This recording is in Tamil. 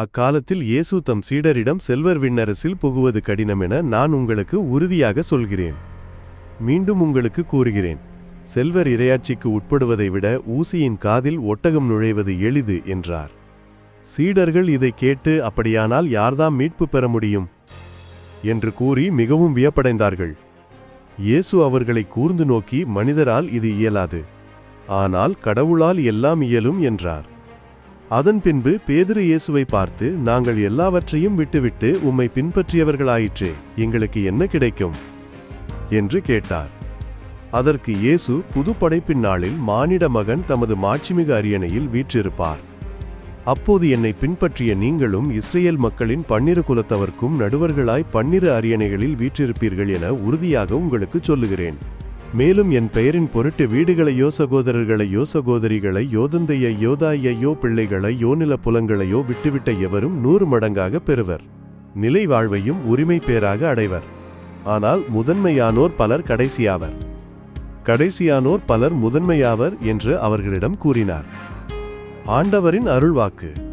அக்காலத்தில் இயேசு தம் சீடரிடம் செல்வர் விண்ணரசில் புகுவது கடினமென நான் உங்களுக்கு உறுதியாக சொல்கிறேன். மீண்டும் உங்களுக்கு கூறுகிறேன். செல்வர் இரையாட்சிக்கு உட்படுவதை விட ஊசியின் காதில் ஒட்டகம் நுழைவது எளிது என்றார். சீடர்கள் இதை கேட்டு அப்படியானால் யார்தாம் மீட்பு பெற முடியும்? என்று கூறி மிகவும் வியப்படைந்தார்கள். இயேசு அவர்களை கூர்ந்து நோக்கி மனிதரால் இது இயலாது. ஆனால் கடவுளால் எல்லாம் இயலும் என்றார். அதன் பின்பு பேதுரு இயேசுவை பார்த்து நாங்கள் எல்லாவற்றையும் விட்டுவிட்டு உம்மை பின்பற்றியவர்களாயிற்றே எங்களுக்கு என்ன கிடைக்கும்? என்று கேட்டார். அதற்கு இயேசு புது படைப்பின் நாளில் மானிட மகன் தமது மாட்சிமிகு அரியணையில் வீற்றிருப்பார். அப்போது என்னை பின்பற்றிய நீங்களும் இஸ்ரேல் மக்களின் பன்னிரு குலத்தவர்க்கும் நடுவர்களாய் பன்னிரு அரியணைகளில் வீற்றிருப்பீர்கள் என உறுதியாக உங்களுக்கு சொல்லுகிறேன். மேலும் என் பெயரின் பொருட்டு வீடுகளையோ சகோதரர்களையோ சகோதரிகளை யோதந்தையையோ தாயையோ பிள்ளைகளையோ நில புலங்களையோ விட்டுவிட்ட எவரும் நூறு மடங்காக பெறுவர். நிலை வாழ்வையும் உரிமை பேராக அடைவர். ஆனால் முதன்மையானோர் பலர் கடைசியாவர். கடைசியானோர் பலர் முதன்மையாவர் என்று அவர்களிடம் கூறினார். ஆண்டவரின் அருள்வாக்கு.